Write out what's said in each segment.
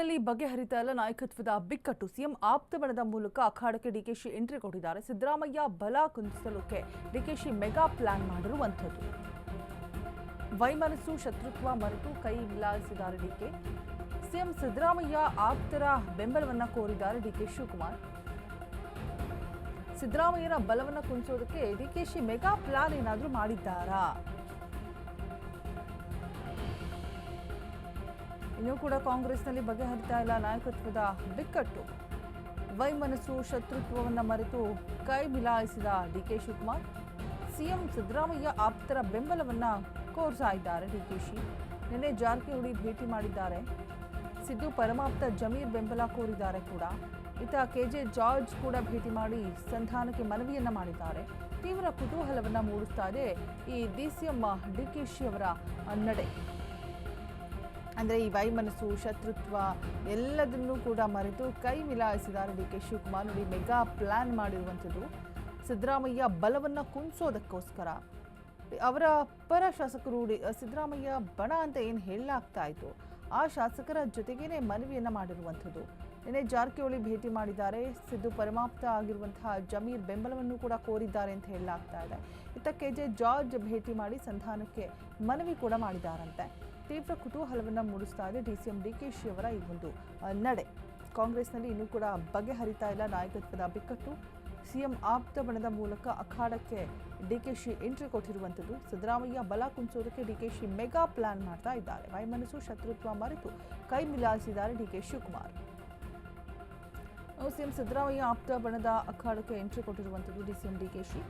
ಕಾಂಗ್ರೆಸ್ನಲ್ಲಿ ಬಗೆಹರಿತ ಇಲ್ಲ ನಾಯಕತ್ವದ ಬಿಕ್ಕಟ್ಟು ಸಿಎಂ ಆಪ್ತ ಬಣದ ಮೂಲಕ ಅಖಾಡಕ್ಕೆ ಡಿಕೆಶಿ ಎಂಟ್ರಿ ಕೊಟ್ಟಿದ್ದಾರೆ. ಸಿದ್ದರಾಮಯ್ಯ ಬಲ ಕುಂದಿಸಲಕ್ಕೆ ಡಿಕೆಶಿ ಮೆಗಾ ಪ್ಲಾನ್ ಮಾಡಿರುವಂಥದ್ದು. ವೈಮನಸ್ಸು ಶತ್ರುತ್ವ ಮರೆತು ಕೈ ಮಿಲಾಯಿಸಿದ್ದಾರೆ ಡಿಕೆ. ಸಿಎಂ ಸಿದ್ದರಾಮಯ್ಯ ಆಪ್ತರ ಬೆಂಬಲವನ್ನ ಕೋರಿದ್ದಾರೆ ಡಿಕೆ ಶಿವಕುಮಾರ್. ಸಿದ್ದರಾಮಯ್ಯನ ಬಲವನ್ನ ಕುಂಚೋದಕ್ಕೆ ಡಿಕೆಶಿ ಮೆಗಾ ಪ್ಲಾನ್ ಏನಾದರೂ ಮಾಡಿದ್ದಾರಾ? ಇನ್ನೂ ಕೂಡ ಕಾಂಗ್ರೆಸ್ನಲ್ಲಿ ಬಗೆಹರಿತಾ ಇಲ್ಲ ನಾಯಕತ್ವದ ಬಿಕ್ಕಟ್ಟು. ವೈಮನಸ್ಸು ಶತ್ರುತ್ವವನ್ನು ಮರೆತು ಕೈ ಮಿಲಾಯಿಸಿದ ಡಿಕೆ ಶಿವಕುಮಾರ್, ಸಿಎಂ ಸಿದ್ದರಾಮಯ್ಯ ಆಪ್ತರ ಬೆಂಬಲವನ್ನ ಕೋರ್ತಾ ಇದ್ದಾರೆ ಡಿಕೆಶಿ ನಿನ್ನೆ ಜಾರಕಿಹೊಳಿ ಭೇಟಿ ಮಾಡಿದ್ದಾರೆ. ಸಿದ್ದು ಪರಮಾಪ್ತ ಜಮೀರ್ ಬೆಂಬಲ ಕೋರಿದ್ದಾರೆ ಕೂಡ. ಇತ್ತ ಕೆಜೆ ಜಾರ್ಜ್ ಕೂಡ ಭೇಟಿ ಮಾಡಿ ಸಂಧಾನಕ್ಕೆ ಮನವಿಯನ್ನ ಮಾಡಿದ್ದಾರೆ. ತೀವ್ರ ಕುತೂಹಲವನ್ನ ಮೂಡಿಸ್ತಾ ಇದೆ ಈ ಡಿಸಿಎಂ ಡಿಕೆಶಿ ಅವರ ನಡೆ. ಅಂದರೆ ಈ ವೈಮನಸ್ಸು ಶತ್ರುತ್ವ ಎಲ್ಲದನ್ನು ಕೂಡ ಮರೆತು ಕೈ ಮಿಲಾಯಿಸಿದ್ದಾರೆ ಡಿ ಕೆ ಶಿವಕುಮಾರ್. ನೋಡಿ, ಮೆಗಾ ಪ್ಲಾನ್ ಮಾಡಿರುವಂಥದ್ದು ಸಿದ್ದರಾಮಯ್ಯ ಬಲವನ್ನು ಕುಂಸೋದಕ್ಕೋಸ್ಕರ ಅವರ ಪರ ಶಾಸಕರು ಸಿದ್ದರಾಮಯ್ಯ ಬಣ ಅಂತ ಏನು ಹೇಳಲಾಗ್ತಾ ಇತ್ತು, ಆ ಶಾಸಕರ ಜೊತೆಗೇನೆ ಮನವಿಯನ್ನು ಮಾಡಿರುವಂಥದ್ದು. ನಿನ್ನೆ ಜಾರಕಿಹೊಳಿ ಭೇಟಿ ಮಾಡಿದ್ದಾರೆ, ಸಿದ್ದು ಪರಮಾಪ್ತ ಆಗಿರುವಂತಹ ಜಮೀರ್ ಬೆಂಬಲವನ್ನು ಕೂಡ ಕೋರಿದ್ದಾರೆ ಅಂತ ಹೇಳಲಾಗ್ತಾ ಇದೆ. ಇತ್ತ ಕೆ ಜೆ ಜಾರ್ಜ್ ಭೇಟಿ ಮಾಡಿ ಸಂಧಾನಕ್ಕೆ ಮನವಿ ಕೂಡ ಮಾಡಿದ್ದಾರಂತೆ. ತೀವ್ರ ಕುತೂಹಲವನ್ನು ಮೂಡಿಸ್ತಾ ಇದೆ D C M D K ಈ ಒಂದು ನಡೆ. ಕಾಂಗ್ರೆಸ್ನಲ್ಲಿ ಇನ್ನೂ ಕೂಡ ಬಗೆಹರಿತಾ ಇಲ್ಲ ನಾಯಕತ್ವದ ಬಿಕ್ಕಟ್ಟು. ಸಿಎಂ ಆಪ್ತ ಬಣದ ಮೂಲಕ ಅಖಾಡಕ್ಕೆ ಡಿಕೆಶಿ ಎಂಟ್ರಿ ಕೊಟ್ಟಿರುವಂಥದ್ದು. ಸಿದ್ದರಾಮಯ್ಯ ಬಲ ಕುಂಚೋದಕ್ಕೆ ಡಿಕೆಶಿ ಮೆಗಾ ಪ್ಲಾನ್ ಮಾಡ್ತಾ ಇದ್ದಾರೆ. ವೈಮನಸ್ಸು ಶತ್ರುತ್ವ ಮರೆತು ಕೈ ಮಿಲಾಯಿಸಿದ್ದಾರೆ ಡಿಕೆ ಶಿವಕುಮಾರ್. ಸಿಎಂ ಸಿದ್ದರಾಮಯ್ಯ ಆಪ್ತ ಬಣದ ಅಖಾಡಕ್ಕೆ ಎಂಟ್ರಿ ಕೊಟ್ಟಿರುವಂಥದ್ದು ಡಿಸಿಎಂ ಡಿಕೆಶಿ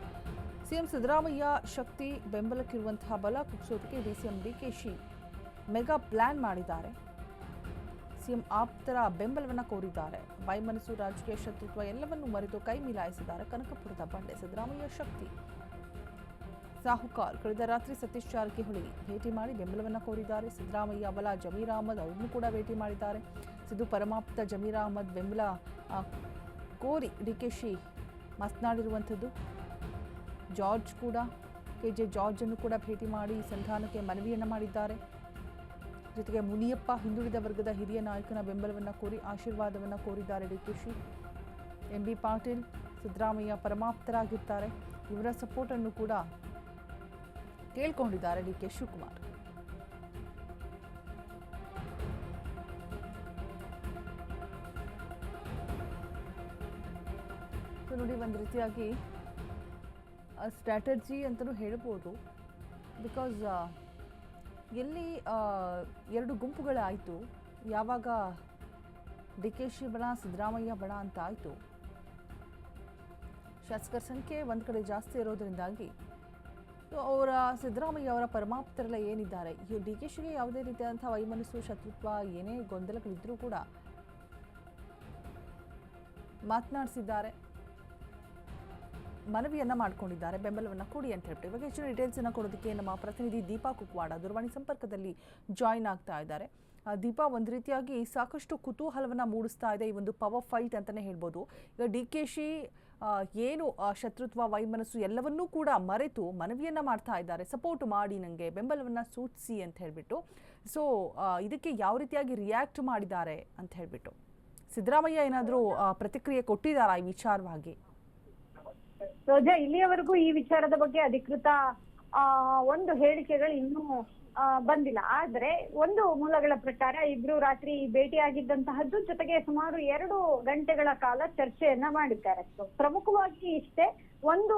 ಸಿಎಂ ಸಿದ್ದರಾಮಯ್ಯ ಶಕ್ತಿ ಬೆಂಬಲಕ್ಕಿರುವಂತಹ ಬಲ ಕುಗ್ಸೋದಕ್ಕೆ ಡಿಸಿಎಂ ಡಿಕೆಶಿ ಮೆಗಾ ಪ್ಲಾನ್ ಮಾಡಿದ್ದಾರೆ. ಸಿಎಂ ಆಪ್ತರ ಬೆಂಬಲವನ್ನು ಕೋರಿದ್ದಾರೆ. ವೈಮನಸ್ಸು, ರಾಜಕೀಯ ಶತ್ರುತ್ವ ಎಲ್ಲವನ್ನೂ ಮರೆತು ಕೈ ಮಿಲಾಯಿಸಿದ್ದಾರೆ ಕನಕಪುರದ ಬಂಡೆ ಸಿದ್ದರಾಮಯ್ಯ ಶಕ್ತಿ. ಸಾಹುಕಾರ್ ಕಳೆದ ರಾತ್ರಿ ಸತೀಶ್ ಜಾರಕಿಹೊಳಿ ಭೇಟಿ ಮಾಡಿ ಬೆಂಬಲವನ್ನು ಕೋರಿದ್ದಾರೆ. ಸಿದ್ದರಾಮಯ್ಯ ಬಲ ಜಮೀರ್ ಅಹಮದ್ ಅವರನ್ನು ಕೂಡ ಭೇಟಿ ಮಾಡಿದ್ದಾರೆ. ಸಿದ್ದು ಪರಮಾಪ್ತ, ಜಮೀರ್ ಅಹಮದ್ ಬೆಂಬಲ ಡಿ ಕೆ ಶಿ ಮಾತನಾಡಿರುವಂಥದ್ದು. ಜಾರ್ಜ್ ಕೂಡ, ಕೆ ಜೆ ಜಾರ್ಜನ್ನು ಕೂಡ ಭೇಟಿ ಮಾಡಿ ಸಂಧಾನಕ್ಕೆ ಮನವಿಯನ್ನು ಮಾಡಿದ್ದಾರೆ. ಜೊತೆಗೆ ಮುನಿಯಪ್ಪ ಹಿಂದುಳಿದ ವರ್ಗದ ಹಿರಿಯ ನಾಯಕನ ಬೆಂಬಲವನ್ನು ಕೋರಿ ಆಶೀರ್ವಾದವನ್ನು ಕೋರಿದ್ದಾರೆ D K Shi. M B Patil, Siddaramaiah ಪರಮಾಪ್ತರಾಗಿರ್ತಾರೆ. ಇವರ ಸಪೋರ್ಟನ್ನು ಕೂಡ ಕೇಳ್ಕೊಂಡಿದ್ದಾರೆ ಡಿ ಕೆ ಶಿವಕುಮಾರ್. ನೋಡಿ, ಒಂದು ರೀತಿಯಾಗಿ ಸ್ಟ್ರಾಟಜಿ ಅಂತಲೂ ಹೇಳ್ಬೋದು. ಬಿಕಾಸ್ ಎಲ್ಲಿ ಎರಡು ಗುಂಪುಗಳಾಯಿತು? ಯಾವಾಗ ಡಿ ಕೆ ಶಿ ಬಣ, ಸಿದ್ದರಾಮಯ್ಯ ಬಣ ಅಂತ ಆಯಿತು? ಶಾಸಕರ ಸಂಖ್ಯೆ ಒಂದು ಕಡೆ ಜಾಸ್ತಿ ಇರೋದರಿಂದಾಗಿ ಅವರ, ಸಿದ್ದರಾಮಯ್ಯ ಅವರ ಪರಮಾಪ್ತರೆಲ್ಲ ಏನಿದ್ದಾರೆ? ಈ ಡಿ ಕೆ ಶಿಗೆ ಯಾವುದೇ ರೀತಿಯಾದಂಥ ವೈಮನಸ್ಸು, ಶತ್ರುತ್ವ, ಏನೇ ಗೊಂದಲಗಳಿದ್ದರೂ ಕೂಡ ಮಾತನಾಡಿಸಿದ್ದಾರೆ. ಮನವಿಯನ್ನ ಮಾಡಿಕೊಂಡಿದ್ದಾರೆ. ಬೆಂಬಲವನ್ನು ಕೊಡಿ ಅಂತ ಹೇಳ್ಬಿಟ್ಟು. ಇವಾಗ ಹೆಚ್ಚಿನ ಡೀಟೇಲ್ಸ್ ಅನ್ನ ಕೊಡೋದಕ್ಕೆ ನಮ್ಮ ಪ್ರತಿನಿಧಿ ದೀಪಾ ಕುಕ್ವಾಡ ದೂರವಾಣಿ ಸಂಪರ್ಕದಲ್ಲಿ ಜಾಯಿನ್ ಆಗ್ತಾ ಇದ್ದಾರೆ. ದೀಪಾ, ಒಂದು ರೀತಿಯಾಗಿ ಸಾಕಷ್ಟು ಕುತೂಹಲವನ್ನ ಮೂಡಿಸ್ತಾ ಇದೆ ಈ ಒಂದು ಪವರ್ ಫೈಟ್ ಅಂತಾನೆ ಹೇಳ್ಬೋದು. ಈಗ ಡಿ ಕೆ ಶಿ ಏನು ಶತ್ರುತ್ವ, ವೈಮನಸ್ಸು ಎಲ್ಲವನ್ನೂ ಕೂಡ ಮರೆತು ಮನವಿಯನ್ನ ಮಾಡ್ತಾ ಇದ್ದಾರೆ. ಸಪೋರ್ಟ್ ಮಾಡಿ ನನಗೆ ಬೆಂಬಲವನ್ನ ಸೂಚಿಸಿ ಅಂತ ಹೇಳ್ಬಿಟ್ಟು. ಸೊ ಇದಕ್ಕೆ ಯಾವ ರೀತಿಯಾಗಿ ರಿಯಾಕ್ಟ್ ಮಾಡಿದ್ದಾರೆ ಅಂತ ಹೇಳ್ಬಿಟ್ಟು. ಸಿದ್ದರಾಮಯ್ಯ ಏನಾದರೂ ಪ್ರತಿಕ್ರಿಯೆ ಕೊಟ್ಟಿದ್ದಾರಾ ಈ ವಿಚಾರವಾಗಿ? ರೋಜಾ ಇಲ್ಲಿಯವರೆಗೂ ಈ ವಿಚಾರದ ಬಗ್ಗೆ ಅಧಿಕೃತ ಒಂದು ಹೇಳಿಕೆಗಳು ಇನ್ನೂ ಬಂದಿಲ್ಲ. ಆದ್ರೆ ಒಂದು ಮೂಲಗಳ ಪ್ರಕಾರ ಇಬ್ರು ರಾತ್ರಿ ಭೇಟಿಯಾಗಿದ್ದಂತಹದ್ದು ಜೊತೆಗೆ ಸುಮಾರು ಎರಡು ಗಂಟೆಗಳ ಕಾಲ ಚರ್ಚೆಯನ್ನ ಮಾಡಿದ್ದಾರೆ. ಪ್ರಮುಖವಾಗಿ ಇಷ್ಟೇ ಒಂದು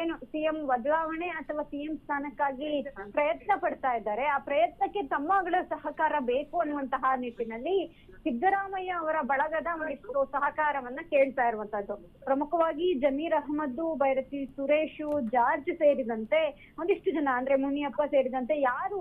ಏನು, ಸಿಎಂ ಬದಲಾವಣೆ ಅಥವಾ ಸಿಎಂ ಸ್ಥಾನಕ್ಕಾಗಿ ಪ್ರಯತ್ನ ಪಡ್ತಾ ಇದ್ದಾರೆ. ಆ ಪ್ರಯತ್ನಕ್ಕೆ ತಮ್ಮಗಳ ಸಹಕಾರ ಬೇಕು ಅನ್ನುವಂತಹ ನಿಟ್ಟಿನಲ್ಲಿ ಸಿದ್ದರಾಮಯ್ಯ ಅವರ ಬಳಗದ ಒಂದಿಷ್ಟು ಸಹಕಾರವನ್ನ ಕೇಳ್ತಾ ಇರುವಂತದ್ದು ಪ್ರಮುಖವಾಗಿ ಜಮೀರ್ ಅಹಮದ್ ಬೈರತಿ ಸುರೇಶು, ಜಾರ್ಜ್ ಸೇರಿದಂತೆ ಒಂದಿಷ್ಟು ಜನ, ಅಂದ್ರೆ ಮುನಿಯಪ್ಪ ಸೇರಿದಂತೆ ಯಾರು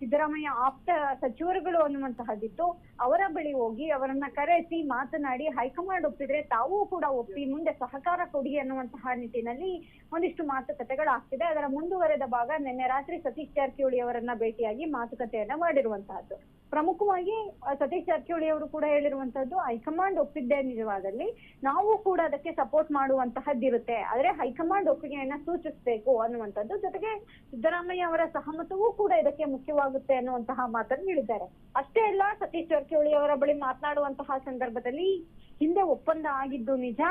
ಸಿದ್ದರಾಮಯ್ಯ ಆಪ್ತ ಸಚಿವರುಗಳು ಅನ್ನುವಂತಹದ್ದಿತ್ತು, ಅವರ ಬಳಿ ಹೋಗಿ ಅವರನ್ನ ಕರೆಸಿ ಮಾತನಾಡಿ, ಹೈಕಮಾಂಡ್ ಒಪ್ಪಿದ್ರೆ ತಾವೂ ಕೂಡ ಒಪ್ಪಿ, ಮುಂದೆ ಸಹಕಾರ ಕೊಡಿ ಅನ್ನುವಂತಹ ನಿಟ್ಟಿನಲ್ಲಿ ಒಂದಿಷ್ಟು ಮಾತುಕತೆಗಳಾಗ್ತಿದೆ ಅದರ ಮುಂದುವರೆದ ಭಾಗ ನಿನ್ನೆ ರಾತ್ರಿ ಸತೀಶ್ ಜಾರಕಿಹೊಳಿ ಅವರನ್ನ ಭೇಟಿಯಾಗಿ ಮಾತುಕತೆಯನ್ನ ಮಾಡಿರುವಂತಹದ್ದು. ಪ್ರಮುಖವಾಗಿ ಸತೀಶ್ ಜಾರಕಿಹೊಳಿ ಅವರು ಕೂಡ ಹೇಳಿರುವಂತದ್ದು ಹೈಕಮಾಂಡ್ ಒಪ್ಪಿದ್ದೇ ನಿಜವಾದಲ್ಲಿ, ನಾವು ಕೂಡ ಅದಕ್ಕೆ ಸಪೋರ್ಟ್ ಮಾಡುವಂತಹದ್ದಿರುತ್ತೆ. ಆದ್ರೆ ಹೈಕಮಾಂಡ್ ಒಪ್ಪಿಗೆಯನ್ನ ಸೂಚಿಸಬೇಕು ಅನ್ನುವಂಥದ್ದು ಜೊತೆಗೆ ಸಿದ್ದರಾಮಯ್ಯ ಅವರ ಸಹಮತವೂ ಕೂಡ ಇದಕ್ಕೆ ಮುಖ್ಯವಾಗುತ್ತೆ ಅನ್ನುವಂತಹ ಮಾತನ್ನು ಹೇಳಿದ್ದಾರೆ. ಅಷ್ಟೇ ಅಲ್ಲ, ಸತೀಶ್ ಜಾರಕಿಹೊಳಿ ಅವರ ಬಳಿ ಮಾತನಾಡುವಂತಹ ಸಂದರ್ಭದಲ್ಲಿ ಹಿಂದೆ ಒಪ್ಪಂದ ಆಗಿದ್ದು ನಿಜ,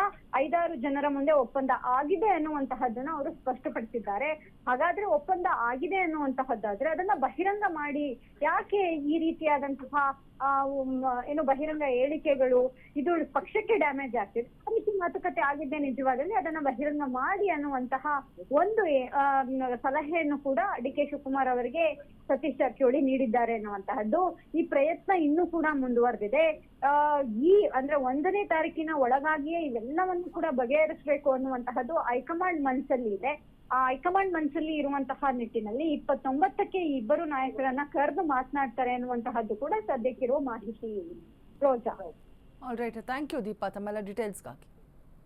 ಐದಾರು ಜನರ ಮುಂದೆ ಒಪ್ಪಂದ ಆಗಿದೆ ಅನ್ನುವಂತಹದ್ದನ್ನ ಅವರು ಸ್ಪಷ್ಟಪಡಿಸಿದ್ದಾರೆ. ಹಾಗಾದ್ರೆ ಒಪ್ಪಂದ ಆಗಿದೆ ಅನ್ನುವಂತಹದ್ದಾದ್ರೆ ಅದನ್ನ ಬಹಿರಂಗ ಮಾಡಿ, ಯಾಕೆ ಈ ರೀತಿಯಾದಂತಹ ಏನು ಬಹಿರಂಗ ಹೇಳಿಕೆಗಳು, ಇದು ಪಕ್ಷಕ್ಕೆ ಡ್ಯಾಮೇಜ್ ಆಗ್ತಿದೆ. ಅದಕ್ಕೆ ಮಾತುಕತೆ ಆಗಿದ್ದೆ ನಿಜವಾದಲ್ಲಿ ಅದನ್ನ ಬಹಿರಂಗ ಮಾಡಿ ಅನ್ನುವಂತಹ ಒಂದು ಸಲಹೆಯನ್ನು ಕೂಡ ಡಿ ಕೆ ಶಿವಕುಮಾರ್ ಅವರಿಗೆ ಸತೀಶ್ ಜಾರಕಿಹೊಳಿ ನೀಡಿದ್ದಾರೆ ಅನ್ನುವಂತಹದ್ದು ಈ ಪ್ರಯತ್ನ ಇನ್ನೂ ಕೂಡ ಮುಂದುವರೆದಿದೆ. ಈ, ಅಂದ್ರೆ ಒಂದನೇ ತಾರೀಕಿನ ಒಳಗಾಗಿಯೇ ಇವೆಲ್ಲವನ್ನು ಕೂಡ ಬಗೆಹರಿಸಬೇಕು ಅನ್ನುವಂತಹದ್ದು ಹೈಕಮಾಂಡ್ ಮನಸ್ಸಲ್ಲಿ ಇದೆ. ಹೈಕಮಾಂಡ್ ಮನಸ್ಸಲ್ಲಿ ಇರುವಂತಹ ನಿಟ್ಟಿನಲ್ಲಿ ಇಪ್ಪತ್ತೊಂಬತ್ತಕ್ಕೆ ಇಬ್ಬರು ನಾಯಕರನ್ನ ಕರೆದು ಮಾತನಾಡ್ತಾರೆ ಅನ್ನುವಂತಹದ್ದು ಕೂಡ ಸದ್ಯಕ್ಕಿರುವ ಮಾಹಿತಿ. Roja. All right thank you Deepa ತಮ್ಮೆಲ್ಲ ಡೀಟೇಲ್ಸ್ಗಾಗಿ